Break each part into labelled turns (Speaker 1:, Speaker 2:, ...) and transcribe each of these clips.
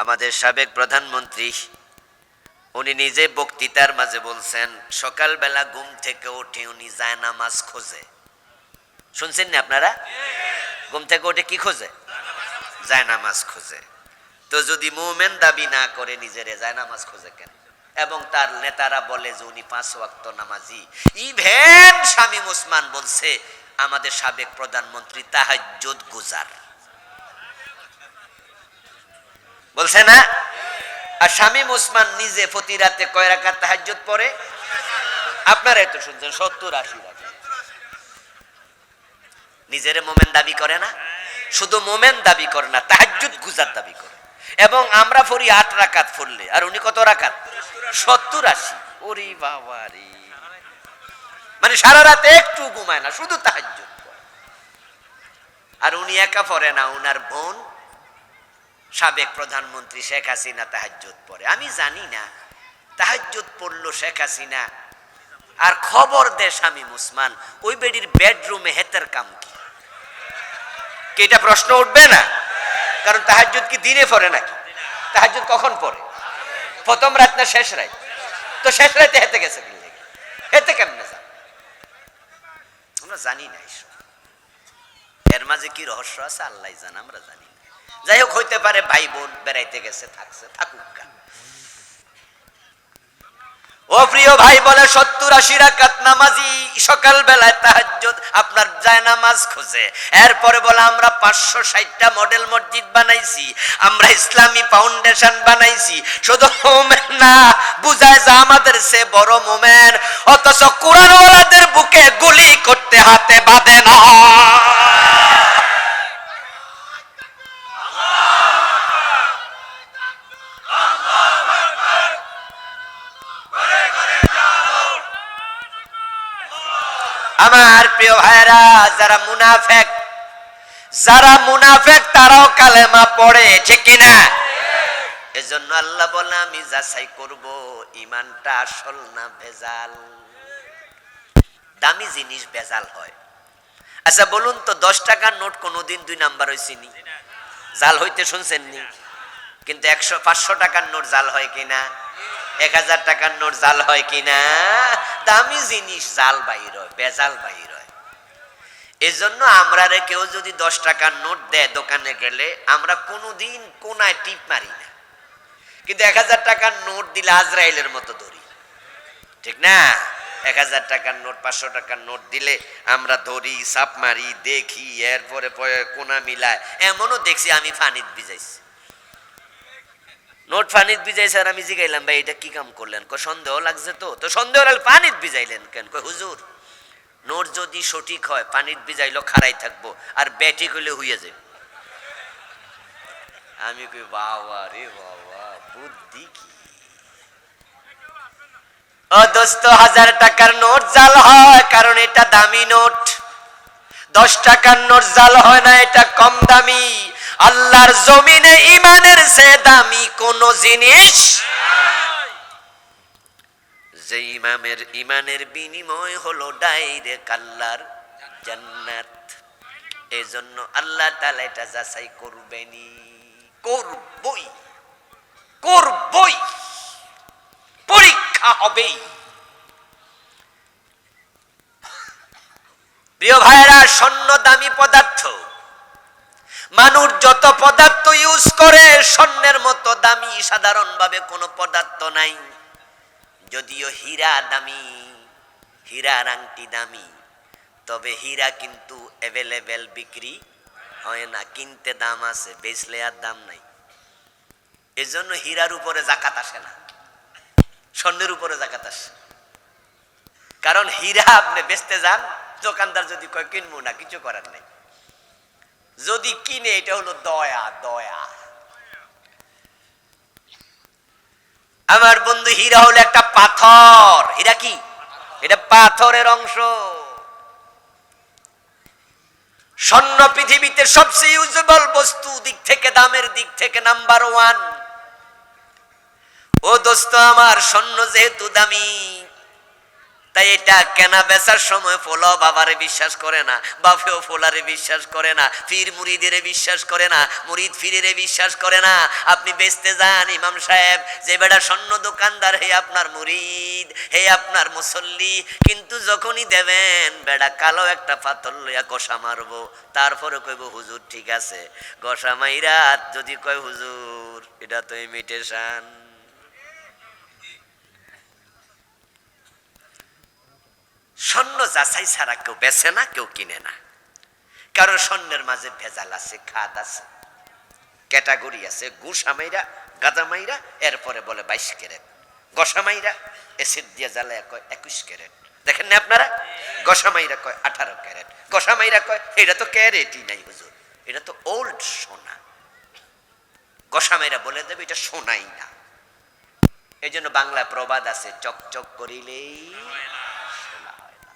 Speaker 1: আমাদের সাবেক প্রধানমন্ত্রী, উনি নিজে বক্তৃতার মাঝে বলছেন, সকালবেলা ঘুম থেকে উঠে উনি যায় নামাজ খোঁজে। শুনছেন না আপনারা? ঘুম থেকে উঠে কি খোঁজে? যায় নামাজ খোঁজে। তো যদি মুমেন দাবি না করে নিজেরে যায় নামাজ খোঁজে কেন? এবং তার নেতারা বলে যে উনি পাঁচ ওয়াক্ত নামাজি। ইভেন শামীম ওসমান বলছে, আমাদের সাবেক প্রধানমন্ত্রী তাহাজ্জুদ গুজার। বলছে না? আর শামীম ওসমান নিজে প্রতি রাতে কয় রাকাত তাহাজ্জুদ পড়ে? আপনারা এত শুনছেন, সত্তর আশি নিজের মোমেন দাবি করে না? শুধু মোমেন দাবি করে না, তাহাজ্জুদ গুজার দাবি করে। এবং আমরা পড়ি আট রাকাত পড়লে আর উনি কত রাকাত? সত্তর আশি। ওরে বাবা মানে সারা রাতে একটু ঘুমায় না, শুধু তাহাজ্জুদ আর উনি একা পড়ে না, উনার বোন সাবেক প্রধানমন্ত্রী শেখ হাসিনা তাহাজ্জুদ পড়ে। আমি জানি না, তাহাজ্জুদ পড়ল শেখ হাসিনা। আর খবর দে স্বামী মুসমান, ওই বেডির বেডরুমে হেতের কাম কি? এটা প্রশ্ন উঠবে না? কারণ তাহাজ্জুদ কি দিনে পড়ে নাকি? তাহাজ্জুদ কখন পড়ে? প্রথম রাত না শেষ রাত? তো শেষ রাতে হেতে গেছে? হেতে কেমনে যান আমরা জানি না এসব এর মাঝে কি রহস্য আছে? আল্লাহ জান, আমরা জানি যাই হোক হইতে পারে ভাই বোন বেড়াইতে গেছে, থাকছে, থাকুক ও প্রিয় ভাই বলে, সত্তর আশি রাকাত নামাজি সকাল বেলায় তাহাজ্জুদ, আপনার যায় নামাজ খোঁজে। এরপরে বলে, আমরা পাঁচশো ষাটটা মডেল মসজিদ বানাইছি, আমরা ইসলামী ফাউন্ডেশন বানাইছি। শুধু মোমেন না, বুঝায় যে আমাদের সে বড় মোমেন, অথচ কোরআনওয়ালাদের বুকে গুলি করতে হাতে বাঁধে না। আমার প্রিয় ভাইরা যারা মুনাফেক যারা মুনাফেক, তারাও কালেমা পড়ে, ঠিক কিনা? এজন্য আল্লাহ বলে, আমি যাচাই করব ইমানটা আসল না ভেজাল? দামি জিনিস ভেজাল হয়। আচ্ছা বলুন তো, দশ টাকার নোট কোনোদিন দুই নাম্বার হয়েছিনি জাল হইতে শুনছেন নি? কিন্তু একশো, পাঁচশো টাকার নোট জাল হয় কিনা? এক হাজার টাকার নোট জাল হয় কিনা? দামি জিনিস জাল বাইর হয়, বেজাল বাইর হয়। এজন্য আমরা কেউ যদি দশ টাকার নোট দেয় দোকানে গেলে, আমরা কোনোদিন কোনায় টিপ মারি না। কিন্তু এক হাজার টাকার নোট দিলে আজরাইলের মতো ধরি ঠিক না? এক হাজার টাকার নোট, পাঁচশো টাকার নোট দিলে আমরা ধরি সাপ মারি, দেখি, এরপরে পরে কোনা মিলায়। এমনও দেখছি আমি ফানিত ভিজাইছি। নোট ফানিত ভিজাইছে আর আমি জিগাইলাম, ভাই, এটা কি কাম করলেন? কো সন্দেহ লাগছে তো। তো সন্দেহ লাগলে পানিত ভিজাইলেন কেন? কই হুজুর, নোট যদি সঠিক হয় পানিত ভিজাইলো, খাড়াই থাকব, আর ব্যাটিক হইলে হইয়া যাবে আমি কই, বাবা রে বাবা, বুদ্ধি কি? ও দোস্ত, হাজার টাকার নোট জাল হয়, কারণ এটা দামি নোট। দশ টাকার নোট জাল হয় না, এটা কম দামি। আল্লাহর জমিনে ইমানের সে দামি কোন জিনিস যে ইমামের ইমানের বিনিময় হলো ডাইরেক্ট আল্লাহর জান্নাত। এই জন্য আল্লাহ তালা এটা যাচাই করবেনি করবই। করবই। পরীক্ষা হবেই। প্রিয় ভাইরা স্বর্ণ দামি পদার্থ মানুষ যত পদার্থ ইউজ করে, স্বর্ণের মতো দামি, সাধারণভাবে কোনো পদার্থ নাই। যদিও হীরা দামি, হীরার আংটি দামি, তবে হীরা কিন্তু অ্যাভেলেবেল বিক্রি হয় না, কিনতে দাম আছে, বেচলে আর দাম নাই। এজন্য হীরার উপরে জাকাত আসে না, স্বর্ণের উপরে জাকাত আসে। কারণ হীরা আপনি বেচতে যান, দোকানদার যদি কয়, কিনবো না, কিছু করার নাই। যদি কিনে, এটা হলো দয়া দয়া। আমার বন্ধু হীরা হলো একটা পাথর। হীরা কি? এটা পাথরের অংশ। স্বর্ণ পৃথিবীতে সবচেয়ে ইউজেবল বস্তু দিক থেকে, দামের দিক থেকে নাম্বার ওয়ান ও দোস্ত, আমার স্বর্ণ যেহেতু দামি তাই এটা কেনা বেচার সময় ফোলাও বাবারে বিশ্বাস করে না, বাপেও ফোলারে বিশ্বাস করে না ফির মুরিদের বিশ্বাস করে না মুরিদ ফিরিরে বিশ্বাস করে না। আপনি বেচতে যান ইমাম সাহেব, যে বেটা স্বর্ণ দোকানদার, হে আপনার মুরিদ হে আপনার মুসল্লি, কিন্তু যখনই দেবেন, বেড়া কালো একটা পাথর লইয়া কষা মারবো, তারপরে কইব, হুজুর, ঠিক আছে। কষা মাইরা যদি কয়, হুজুর, এটা তো ইমিটেশন স্বর্ণ যাচাই ছাড়া কেউ বেচে না, কেউ কিনে না। কারণ স্বর্ণের মাঝে ভেজাল আছে, খাদ আছে, ক্যাটাগরি আছে গুসামাইরা গাদামাইরা এরপরে বলে বাইশ ক্যারেট। গসামাইরা এসিড দিয়ে জ্বালায় কয় একুশ ক্যারেট। দেখেন না আপনারা? গসামাইরা কয় আঠারো ক্যারেট। গসামাইরা কয়, এটা তো ক্যারেটই নাই হুজুর, এটা তো ওল্ড সোনা। গসামাইরা বলে দেবে, এটা সোনাই না। এই জন্য বাংলা প্রবাদ আছে, চকচক করিলেই সোনা হয় না।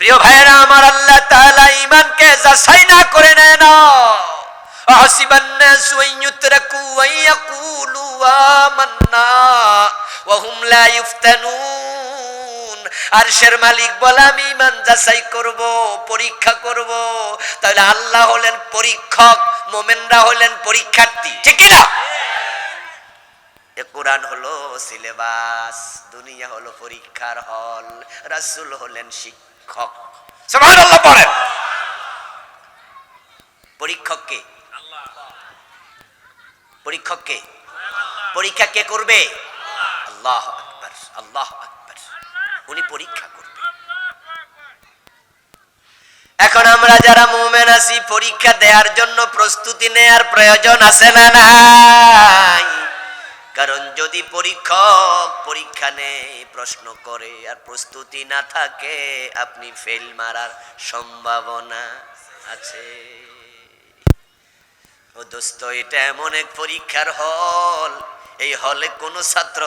Speaker 1: প্রিয় ভাইরা আমার আল্লাহ তাআলা ঈমানকে যাচাই না করে নেয় না। আহসিবান নাসু আন ইউতরাকু আন ইয়াকুলু আমান্না ওয়া হুম লা ইফতানুন। আরশের মালিক বলে, আমি যাচাই করব, পরীক্ষা করব। তাহলে আল্লাহ হলেন পরীক্ষক, মোমেনরা হলেন পরীক্ষার্থী, ঠিক কি না? কোরআন হলো সিলেবাস, দুনিয়া হলো পরীক্ষার হল, রাসূল হলেন শিক্ষক। সুবহানাল্লাহ, পড়েন। পরীক্ষক কে? পরীক্ষক কে? পরীক্ষা কে করবে? আল্লাহ আকবার আল্লাহ আকবার। উনি পরীক্ষা করবে। এখন আমরা যারা মুমেন আছি, পরীক্ষা দেওয়ার জন্য প্রস্তুতি নেয়ার প্রয়োজন আছে না নাই? কারণ যদি পরীক্ষক পরীক্ষা নেয়, প্রশ্ন করে, আর প্রস্তুতি না থাকে, আপনি ফেল মারার সম্ভাবনা আছে। ও দোস্ত, এটা এমন এক পরীক্ষার হল। এই হলে কোন ছাত্র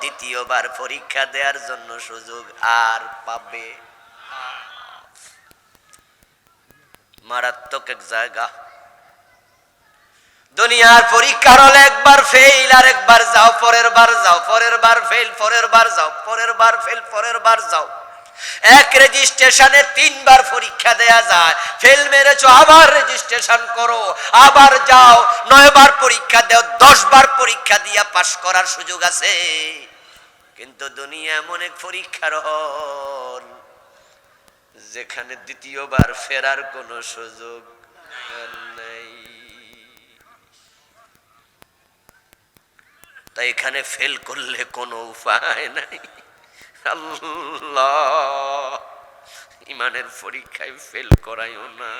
Speaker 1: দ্বিতীয়বার পরীক্ষা দেওয়ার জন্য সুযোগ আর পাবে। মারাত্মক এক জায়গা। দুনিয়ার পরীক্ষার হলে একবার ফেল আর একবার যাও, পরের বার যাও, পরের বার ফেল পরের বার যাও, পরের বার ফেল পরের বার যাও। এক রেজিস্ট্রেশনে তিনবার পরীক্ষা দেয়া যায়। ফেল মেরেছো, আবার রেজিস্ট্রেশন করো, আবার যাও। নয় বার পরীক্ষা দেও দশ বার পরীক্ষা দিয়া পাশ করার সুযোগ আছে। কিন্তু দুনিয়া এমন এক পরীক্ষার হল, যেখানে দ্বিতীয়বার ফেরার কোনো সুযোগ তাই এখানে ফেল করলে কোনো উপায় নাই আল্লাহ ইমানের পরীক্ষায় ফেল করাইও না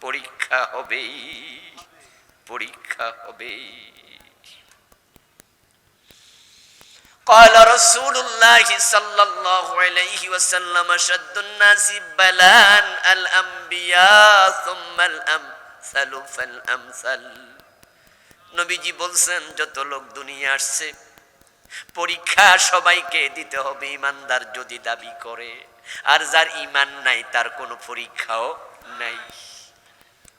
Speaker 1: পরীক্ষা হবেই পরীক্ষা হবেই قال رسول الله صلى الله عليه وسلم شد الناس بلاء الأنبياء ثم الأمثل فالأمثل নবীজি বলছেন, যত লোক দুনিয়া আসছে, পরীক্ষা সবাইকে দিতে হবে ইমানদার যদি দাবি করে। আর যার ইমান নাই, তার কোনো পরীক্ষাও নাই।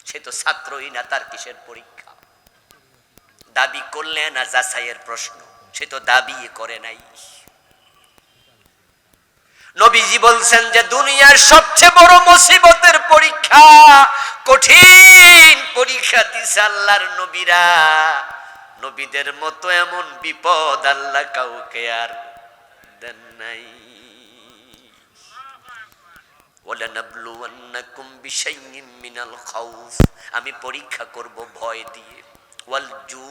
Speaker 1: সে তো ছাত্রই না, তার কিসের পরীক্ষা? দাবি করলে না যাচাইয়ের প্রশ্ন? সে তো দাবি করে নাই। নবীজি বলছেন যে, দুনিয়ার সবচেয়ে বড় মুসিবতের পরীক্ষা কঠিন পরীক্ষা দিছে আল্লাহর নবীরা। নবীদের মতো এমন বিপদ আল্লাহ কাউকে আর দেন নাই। আমি পরীক্ষা করব ভয় দিয়ে, ওয়াল জু,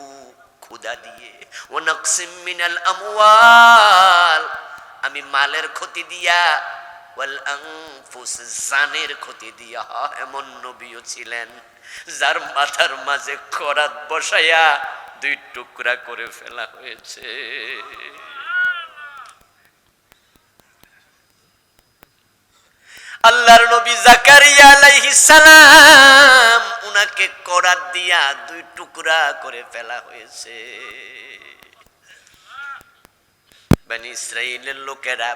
Speaker 1: ক্ষুধা দিয়ে। ও নকসিম মিনাল আমি মালের ক্ষতি দিয়া জানের ক্ষতি দিয়া এমন নবীও ছিলেন, যার মাথার মাঝে করাত বসায়া দুই টুকরা করে ফেলা হয়েছে। আল্লাহর নবী জাকারিয়া আলাইহিস সালাম উনাকে করাত দিয়া দুই টুকরা করে ফেলা হয়েছে। বানি ইসরাইলের লোকেরা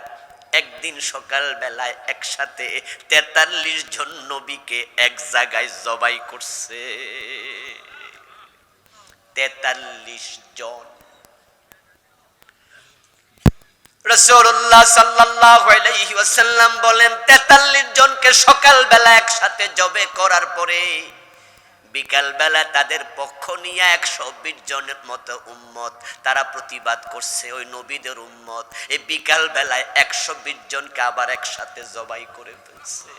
Speaker 1: একদিন সকাল বেলায় একসাথে তেতাল্লিশ জন নবীকে এক জায়গায় জবাই করছে। তেতাল্লিশ জন। রসুল্লাহ সাল্লাল্লাহু বলেন 43 জনকে সকালবেলা একসাথে জবে করার পরে বিকালবেলা তাদের পক্ষ নিয়ে একশো বিশ জনের মতো উম্মত তারা প্রতিবাদ করছে, ওই নবীদের উম্মত। এই বিকালবেলায় একশো বিশ জনকে আবার একসাথে জবাই করে ফেলছে।